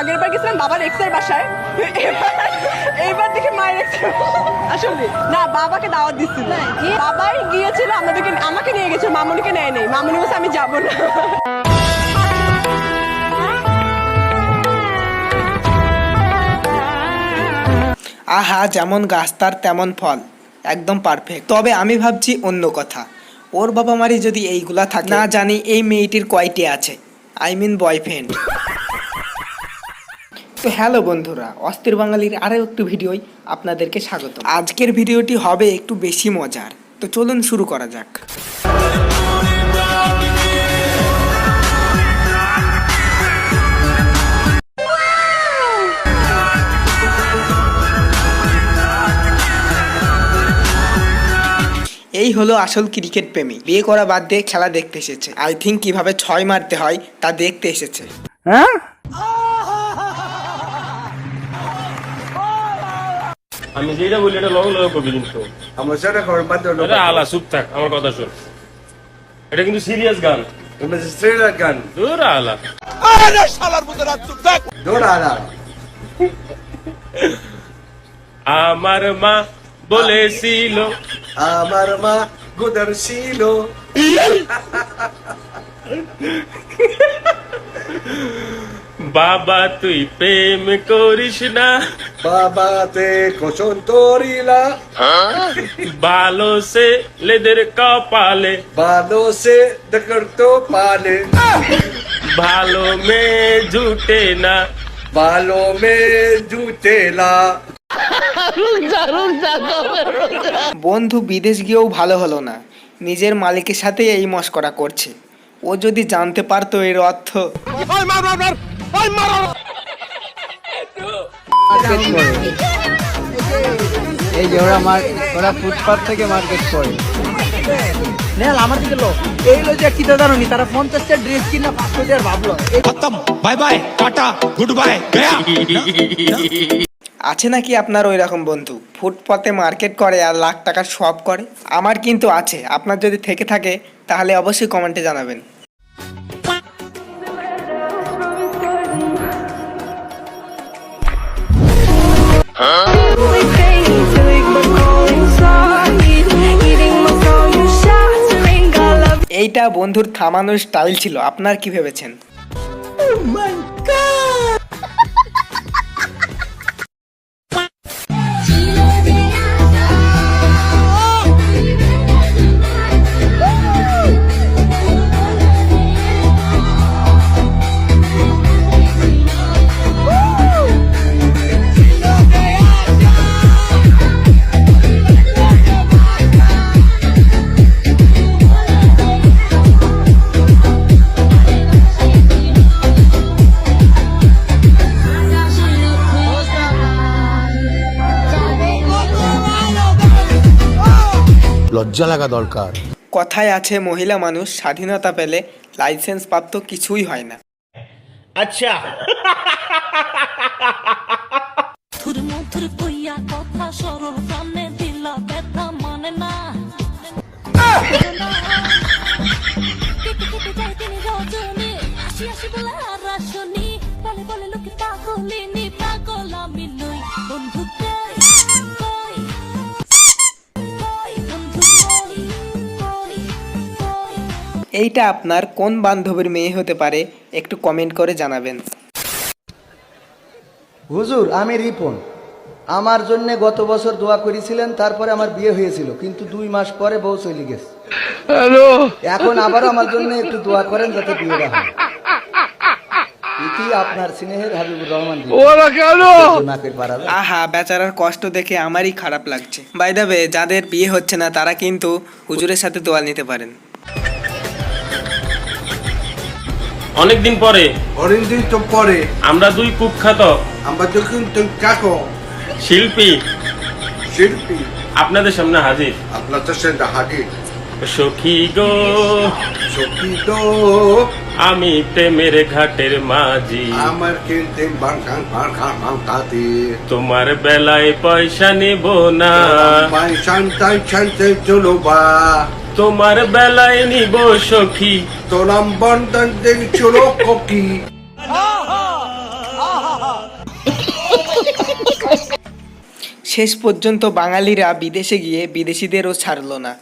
আগের বার গেছিলাম বাবার এক্সের বাসায়। এইবার দেখি মায়ের এক্স আসলে না বাবাকে দাওয়াত দিচ্ছিল বাবাই গিয়েছিল আমাদেরকে আমাকে নিয়ে গেছিল মামুনিকে নেয় নেই। মামুনি বলছে আমি যাব না। আহা যেমন গাছ তার তেমন ফল। একদম পারফেক্ট তবে আমি ভাবছি অন্য কথা। ওর বাবা মারি যদি এইগুলা থাকে না জানি এই মেয়েটির কয়টি আছে। আই মিন বয়ফ্রেন্ড তো হ্যালো বন্ধুরা, অস্থির বাঙালির আরও একটু ভিডিওই আপনাদেরকে স্বাগত আজকের ভিডিওটি হবে একটু বেশি মজার। তো চলুন শুরু করা যাক। এই হলো আসল ক্রিকেট প্রেমী। বিয়ে করা বাদ দিয়ে খেলা দেখতে এসেছে। আই থিঙ্ক কীভাবে ছয় মারতে হয় তা দেখতে এসেছে। আমি যেটা বলি এটা লগে লগে করবি কিন্তু। আমার সেটা খবর বাদ দাও এটা আলা চুপ থাক আমার কথা শোন। এটা কিন্তু সিরিয়াস গান। তুমি স্ট্রেলার গান। দূর আলা। দৌড়া আলা। আমার মা বলেছিল। আমার মা গুদার ছিল বাবা তুই প্রেম করিস না। বাবাতে কোশন তোরিলা। ভালো সে লেদের কপালে। বালো সে দেখর তো পালে। ভালো মেয়ে জুটে না। বালো মে জুতেলা বন্ধু বিদেশ গিয়েও ভালো হলো না। নিজের মালিকের সাথে এই মস্করা করছে। ও যদি জানতে পারতো এর অর্থ মার্কেট করে। এই যে ওরা ওরা ফুটপাথ থেকে মার্কেট করে। আছে নাকি আপনার ওই রকম বন্ধু? ফুটপথে মার্কেট করে আর লাখ টাকার শপ করে? আমার কিন্তু আছে আপনার যদি থেকে থাকে তাহলে অবশ্যই কমেন্টে জানাবেন। এইটা বন্ধুর থামানোর স্টাইল ছিল। আপনার কি ভেবেছেন? লজ্জা লাগা দরকার। কথায় আছে মহিলা মানুষ স্বাধীনতা পেলে লাইসেন্স প্রাপ্ত কিছুই হয় না। ব্যথা মানে আসি আসি বলে আর আসনি। বলে বলে লোকে পাগলিনি। এইটা আপনার কোন বান্ধবীর মেয়ে হতে পারে একটু কমেন্ট করে জানাবেন। হুজুর আমি রিপন। আমার জন্য গত বছর দোয়া করেছিলেন তারপরে আমার বিয়ে হয়েছিল কিন্তু দুই মাস পরে বউ চলে গেছে। এখন আবার আমার জন্য একটু দোয়া করেন যাতে বিয়েটা হয়। ইতি আপনার স্নেহের হাবিবুর রহমান নাকের পাড়াবে আহা বেচারার কষ্ট দেখে আমারই খারাপ লাগছে। বাই দ্য ওয়ে যাদের বিয়ে হচ্ছে না তারা কিন্তু হুজুরের সাথে দোয়া নিতে পারেন। অনেকদিন পরে। অনেকদিন তো পরে। আমরা দুই কুখ্যাত আমরা যখন তুমি কাকো। শিল্পী। শিল্পী। আপনাদের সামনে হাজির। আপনার তো সে হাজির। সখী গো। সখী তো আমি প্রেমের ঘাটের মাঝি। আমার কিনতে তোমার বেলায় পয়সা নেব না। মাই শান্তাই শান্তে চলো বা। তোমার বেলায় নিব সখী। তোরাম বন্ধন দিন চলো ককি। শেষ পর্যন্ত বাঙালিরা বিদেশে গিয়ে বিদেশিদেরও ছাড়ল না।